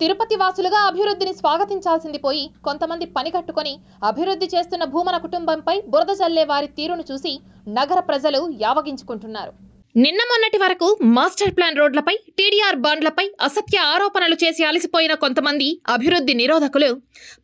తిరుపతి వాసులుగా అభివృద్ధిని స్వాగతించాల్సింది పోయి కొంతమంది పని కట్టుకొని అభివృద్ధి చేస్తున్న భూమన కుటుంబంపై బురద చల్లే వారి తీరును చూసి నగర ప్రజలు యావగించుకుంటున్నారు. నిన్న మొన్నటి వరకు మాస్టర్ ప్లాన్ రోడ్లపై టీడీఆర్ బాండ్లపై అసత్య ఆరోపణలు చేసి అలసిపోయిన కొంతమంది అభివృద్ధి నిరోధకులు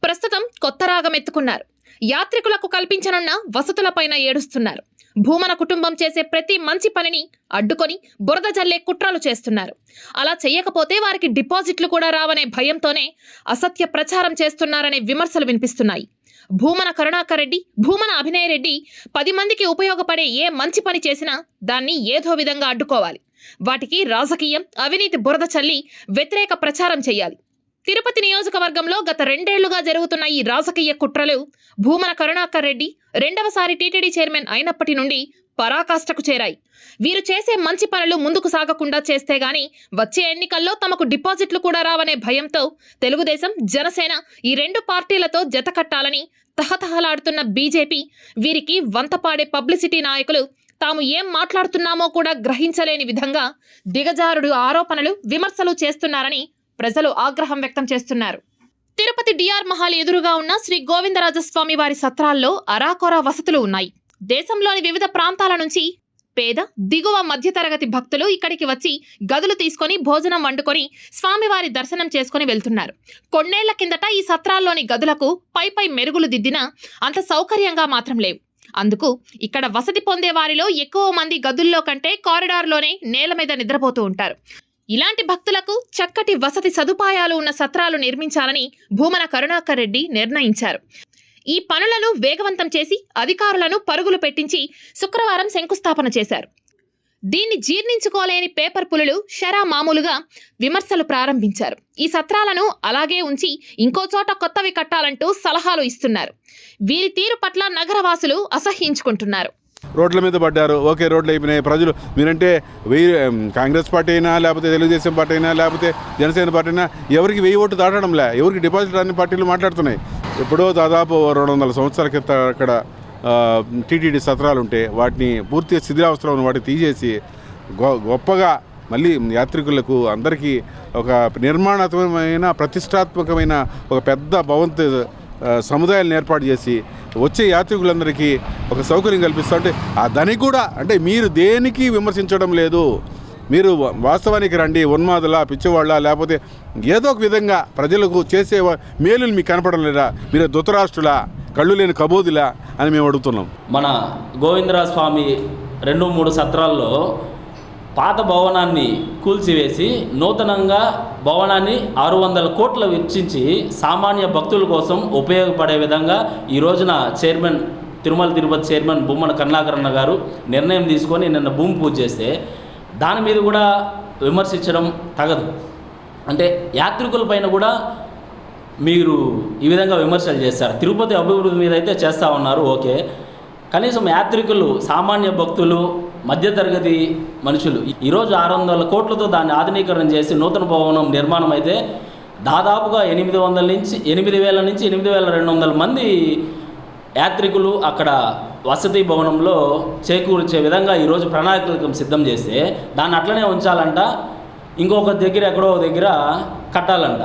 ప్రస్తుతం కొత్త రాగం ఎత్తుకున్నారు యాత్రికులకు కల్పించనున్న వసతులపైన ఏడుస్తున్నారు. భూమన కుటుంబం చేసే ప్రతి మంచి పనిని అడ్డుకొని బురద జల్లే కుట్రలు చేస్తున్నారు. అలా చేయకపోతే వారికి డిపాజిట్లు కూడా రావనే భయంతోనే అసత్య ప్రచారం చేస్తున్నారనే విమర్శలు వినిపిస్తున్నాయి. భూమన కరుణాకర్ రెడ్డి భూమన అభినయ రెడ్డి పది మందికి ఉపయోగపడే ఏ మంచి పని చేసినా దాన్ని ఏదో విధంగా అడ్డుకోవాలి. వాటికి రాజకీయం అవినీతి బురద చల్లి వ్యతిరేక ప్రచారం చేయాలి. తిరుపతి నియోజకవర్గంలో గత రెండేళ్ళుగా జరుగుతున్న ఈ రాజకీయ కుట్రలు భూమన కరుణాకర్ రెడ్డి రెండవసారి టీటీడీ చైర్మన్ అయినప్పటి నుండి పరాకాష్ఠకు చేరాయి. వీరు చేసే మంచి పనులు ముందుకు సాగకుండా చేస్తే గాని వచ్చే ఎన్నికల్లో తమకు డిపాజిట్లు కూడా రావనే భయంతో తెలుగుదేశం జనసేన ఈ రెండు పార్టీలతో జత కట్టాలని తహతహలాడుతున్న బీజేపీ వీరికి వంతపాడే పబ్లిసిటీ నాయకులు తాము ఏం మాట్లాడుతున్నామో కూడా గ్రహించలేని విధంగా దిగజారుడు ఆరోపణలు విమర్శలు చేస్తున్నారని ప్రజలు ఆగ్రహం వ్యక్తం చేస్తున్నారు. తిరుపతి డిఆర్ మహాల్ ఎదురుగా ఉన్న శ్రీ గోవిందరాజస్వామి వారి సత్రాల్లో అరాకొరా వసతులు ఉన్నాయి. దేశంలోని వివిధ ప్రాంతాల నుంచి పేద దిగువ మధ్యతరగతి భక్తులు ఇక్కడికి వచ్చి గదులు తీసుకొని భోజనం వండుకొని స్వామివారి దర్శనం చేసుకుని వెళ్తున్నారు. కొన్నేళ్ళ కిందట ఈ సత్రాల్లోని గదులకు పై పై మెరుగులు దిద్దినా అంత సౌకర్యంగా మాత్రం లేవు. అందుకు ఇక్కడ వసతి పొందే వారిలో ఎక్కువ మంది గదుల్లో కంటే కారిడార్లోనే నేల మీద నిద్రపోతూ ఉంటారు. ఇలాంటి భక్తులకు చక్కటి వసతి సదుపాయాలు ఉన్న సత్రాలు నిర్మించాలని భూమన కరుణాకర్ రెడ్డి నిర్ణయించారు. ఈ పనులను వేగవంతం చేసి అధికారులను పరుగులు పెట్టించి శుక్రవారం శంకుస్థాపన చేశారు. దీన్ని జీర్ణించుకోలేని పేపర్ పులులు షరా మామూలుగా విమర్శలు ప్రారంభించారు. ఈ సత్రాలను అలాగే ఉంచి ఇంకో చోట కొత్తవి కట్టాలంటూ సలహాలు ఇస్తున్నారు. వీరి తీరు పట్ల నగరవాసులు అసహ్యించుకుంటున్నారు. రోడ్ల మీద పడ్డారు. ఓకే రోడ్లు అయిపోయినాయి. ప్రజలు మీరంటే వెయ్యి కాంగ్రెస్ పార్టీ అయినా లేకపోతే తెలుగుదేశం పార్టీ అయినా లేకపోతే జనసేన పార్టీ అయినా ఎవరికి వెయ్యి ఓటు దాటడంలే ఎవరికి డిపాజిట్ అన్ని పార్టీలు మాట్లాడుతున్నాయి. ఎప్పుడో దాదాపు రెండు వందల సంవత్సరాల క్రితం అక్కడ టీటీడీ సత్రాలు ఉంటే వాటిని పూర్తిగా శిథిరావస్థలో ఉన్న వాటిని తీసేసి గొ గొప్పగా మళ్ళీ యాత్రికులకు అందరికీ ఒక నిర్మాణాత్మకమైన ప్రతిష్టాత్మకమైన ఒక పెద్ద భవంతి సముదాయాలను ఏర్పాటు చేసి వచ్చే యాత్రికులందరికీ ఒక సౌకర్యం కల్పిస్తూ అంటే ఆ దానికి కూడా అంటే మీరు దేనికి విమర్శించడం లేదు. మీరు వాస్తవానికి రండి ఉన్మాదులా పిచ్చివాళ్ళ లేకపోతే ఏదో ఒక విధంగా ప్రజలకు చేసే మేలులు మీకు కనపడం లేదా? మీరు ధృతరాష్ట్రులా కళ్ళు లేని కబోదిలా అని మేము అడుగుతున్నాం. మన గోవిందరాజ స్వామి రెండు మూడు సత్రాల్లో పాత భవనాన్ని కూల్చివేసి నూతనంగా భవనాన్ని ఆరు వందల కోట్లు వెచ్చించి సామాన్య భక్తుల కోసం ఉపయోగపడే విధంగా ఈ రోజున చైర్మన్ తిరుమల తిరుపతి చైర్మన్ బొమ్మన కరుణాకరణ గారు నిర్ణయం తీసుకొని నిన్న భూమి పూజ చేస్తే దాని మీద కూడా విమర్శించడం తగదు. అంటే యాత్రికుల పైన కూడా మీరు ఈ విధంగా విమర్శలు చేస్తారు. తిరుపతి అభివృద్ధి మీద అయితే చేస్తూ ఉన్నారు ఓకే. కనీసం యాత్రికులు సామాన్య భక్తులు మధ్యతరగతి మనుషులు. ఈరోజు ఆరు వందల కోట్లతో దాన్ని ఆధునీకరణ చేసి నూతన భవనం నిర్మాణం అయితే దాదాపుగా ఎనిమిది వందల నుంచి ఎనిమిది వేల నుంచి ఎనిమిది వేల రెండు వందల మంది యాత్రికులు అక్కడ వసతి భవనంలో చేకూర్చే విధంగా ఈరోజు ప్రణాళికలు సిద్ధం చేస్తే దాన్ని అట్లనే ఉంచాలంట. ఇంకొక దగ్గర ఎక్కడో ఒక దగ్గర కట్టాలంట.